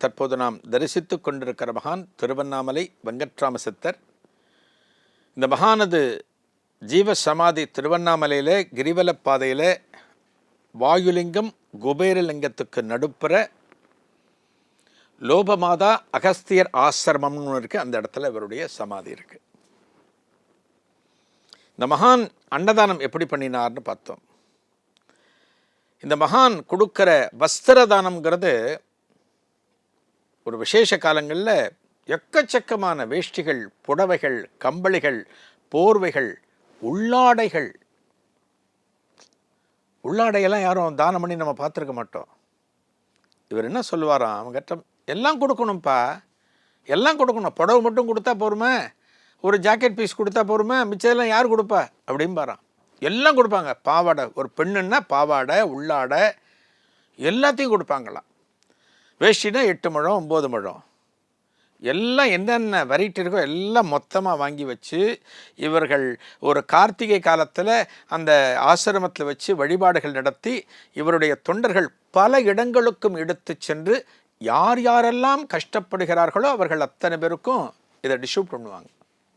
தற்போது நாம் தரிசித்து கொண்டிருக்கிற மகான் திருவண்ணாமலை வெங்கட்ராம சித்தர் இந்த மகானது ஜீவ சமாதி திருவண்ணாமலையில் கிரிவல பாதையில் வாயுலிங்கம் குபேரலிங்கத்துக்கு நடுப்புற லோபமாதா அகஸ்தியர் ஆசிரமம்னு இருக்குது அந்த இடத்துல இவருடைய சமாதி இருக்குது இந்த மகான் அன்னதானம் எப்படி பண்ணினார்னு பார்த்தோம். இந்த மகான் கொடுக்குற வஸ்திர தானம்ங்கிறது ஒரு விசேஷ காலங்களில் எக்கச்சக்கமான வேஷ்டிகள் புடவைகள் கம்பளிகள் போர்வைகள் உள்ளாடைகள். உள்ளாடையெல்லாம் யாரும் தானம் பண்ணி நம்ம பார்த்துருக்க மாட்டோம். இவர் என்ன சொல்லுவாராம்? அவங்ககிட்ட எல்லாம் கொடுக்கணும்ப்பா. எல்லாம் கொடுக்கணும். புடவை மட்டும் கொடுத்தா போருமே. ஒரு ஜாக்கெட் பீஸ் கொடுத்தா போருமே. மிச்சதெல்லாம் யார் கொடுப்பா? அப்படிம்பாராம். எல்லாம் கொடுப்பாங்க. பாவாடை. ஒரு பெண்ணுன்னா பாவாடை உள்ளாடை எல்லாத்தையும் கொடுப்பாங்களாம். வேஷ்டினா எட்டு முழம் ஒம்பது முழம். எல்லாம் என்னென்ன வெரைட்டி இருக்கோ எல்லாம் மொத்தமாக வாங்கி வச்சு இவர்கள் ஒரு கார்த்திகை காலத்தில் அந்த ஆசிரமத்தில் வச்சு வழிபாடுகள் நடத்தி இவருடைய தொண்டர்கள் பல இடங்களுக்கும் எடுத்து சென்று யார் யாரெல்லாம் கஷ்டப்படுகிறார்களோ அவர்கள் அத்தனை பேருக்கும் இதை டிஸ்ட்ரிபியூட் பண்ணுவாங்க.